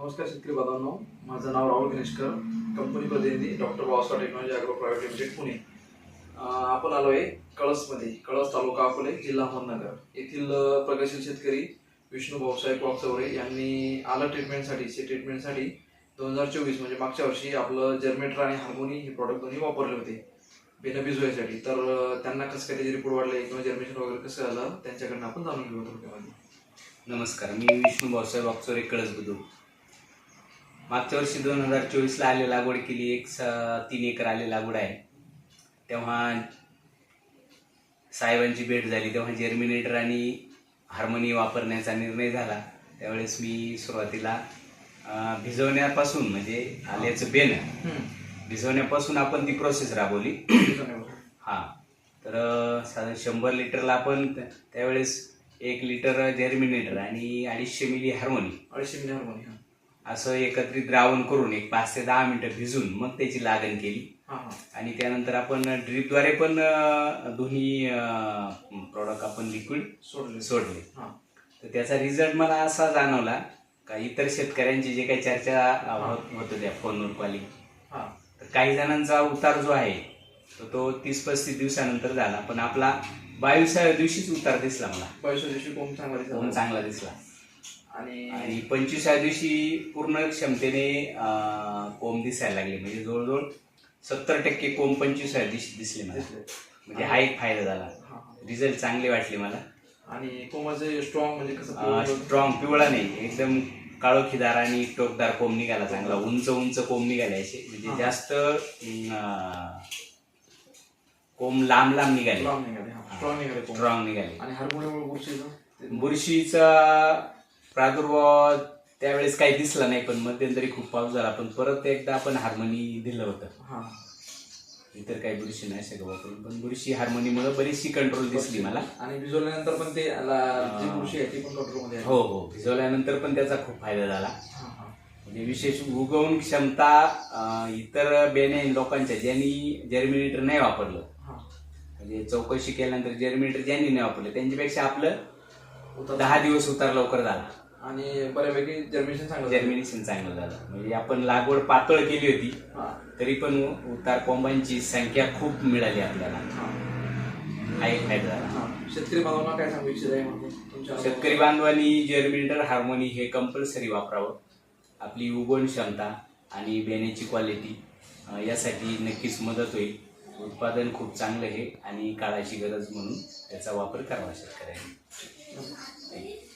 नमस्कार शेतकरी बांधवांनो. माझं नाव राहुल गणेशकर. कंपनी प्रतिनिधी doctor Babasaheb technology agro private limited Pune. आपण आलो आहे कळसमध्ये. कळस तालुका अकोले जिल्हा अहमदनगर. येथील प्रगतशील शेतकरी विष्णू भाऊसाहेब वाकचवरे यांनी आलं ट्रीटमेंटसाठी सी ट्रीटमेंटसाठी दोन हजार चोवीस म्हणजे मागच्या वर्षी आपलं जर्मेट्रा आणि हार्मोनी हे प्रॉडक्ट दोन्ही वापरले होते. बेनबीज व्हायसाठी. तर त्यांना कसं काय त्याचे रिपोर्ट वाढले किंवा जर्मेशन वगैरे कसं झालं त्यांच्याकडनं आपण जाणून घेऊ थोडक्यामध्ये. नमस्कार. मी विष्णू भाऊसाहेब अक्षरे कळस बुद्रुक. मागच्या वर्षी दोन हजार चोवीसला आले लागवड केली. एक स तीन एकर आले लागवड आहे. तेव्हा साहेबांची भेट झाली. तेव्हा जर्मिनेटर आणि हार्मोनी वापरण्याचा निर्णय झाला. त्यावेळेस मी सुरुवातीला भिजवण्यापासून म्हणजे आल्याचं बेन भिजवण्यापासून आपण ती प्रोसेस राबवली. हां. तर साधारण शंभर लिटरला आपण त्या- त्यावेळेस एक लिटर जर्मिनेटर आणि अडीचशे मिली हार्मोनी अडीचशे मिली हार्मोनी असं एकत्रित द्रावण करून एक पाच ते दहा मिनिटं भिजून मग त्याची लागण केली. आणि त्यानंतर आपण ड्रीपद्वारे पण दोन्ही प्रॉडक्ट आपण लिक्विड सोडले. सोडले. हा. तर त्याचा रिझल्ट मला असा जाणवला का इतर शेतकऱ्यांची जे काही चर्चा होत होत होत्या फोनवर कॉलिंग हा. तर काही जणांचा उतार जो आहे तो तो तीस पस्तीस दिवसानंतर झाला. पण आपला बावीसाव्या दिवशीच उतार दिसला मला. बावीसच्या दिवशी कोंब चांगला दिसला. आणि पंचवीसाव्या दिवशी पूर्ण क्षमतेने कोंब दिसायला लागले. म्हणजे जवळजवळ सत्तर टक्के कोंब पंचवीसाव्या दिवशी दिसले मला. म्हणजे हा एक फायदा झाला. रिझल्ट चांगले वाटले मला. आणि कोंबाचे स्ट्रॉंग म्हणजे कसं स्ट्रॉंग पिवळा? नाही. एकदम काळोखीदार आणि टोकदार कोंब निघाला चांगला. उंच उंच कोंब निघाले असे. म्हणजे जास्त कोंब लांब लांब निघाले. स्ट्रॉंग निघाले. स्ट्रॉंग निघाले आणि बुरशीचा प्रादुर्भाव त्यावेळेस काही दिसला नाही पण मध्यंतरी खूप पाऊस झाला. पण परत एकदा आपण हार्मोनी दिलं होतं. हा. इतर काही बुरशी नाही सगळं वापरून पण बुरशी हार्मोनीमुळे बरीचशी कंट्रोल दिसली मला. आणि भिजवल्यानंतर पण ते ला- जी. बुरशी आहे ती पण कंट्रोलमध्ये आहे. हो हो. भिजवल्यानंतर पण त्याचा खूप फायदा झाला. हा, हा. म्हणजे विशेष उगवून क्षमता अं, इतर बेने लोकांच्या ज्यांनी जर्मिनेटर नाही वापरलं. हा. म्हणजे चौकशी केल्यानंतर जर्मिनेटर ज्यांनी नाही वापरलं त्यांच्यापेक्षा आपलं उतार- दहा दिवस उतार लवकर झाला. आणि बऱ्यापैकी जर्मिनेशन चांगलं झालं. जर्मिनेशन चांगलं झालं. म्हणजे आपण लागवड पातळ केली होती हा. तरी पण उतार कोंबांची संख्या खूप मिळाली आपल्याला. हा. हा एक फायदा झाला. हा. शेतकरी बांधवांना काय सांगू इच्छित आहे तुमच्या शेतकरी बांधवांनी जर्मिनेटर हार्मोनी हे कंपल्सरी वापरावं. आपली उगवण क्षमता आणि बेण्याची क्वालिटी अं, यासाठी नक्कीच मदत होईल. उत्पादन खूप चांगलं आहे आणि काळाची गरज म्हणून त्याचा वापर करावा शेतकऱ्यांनी.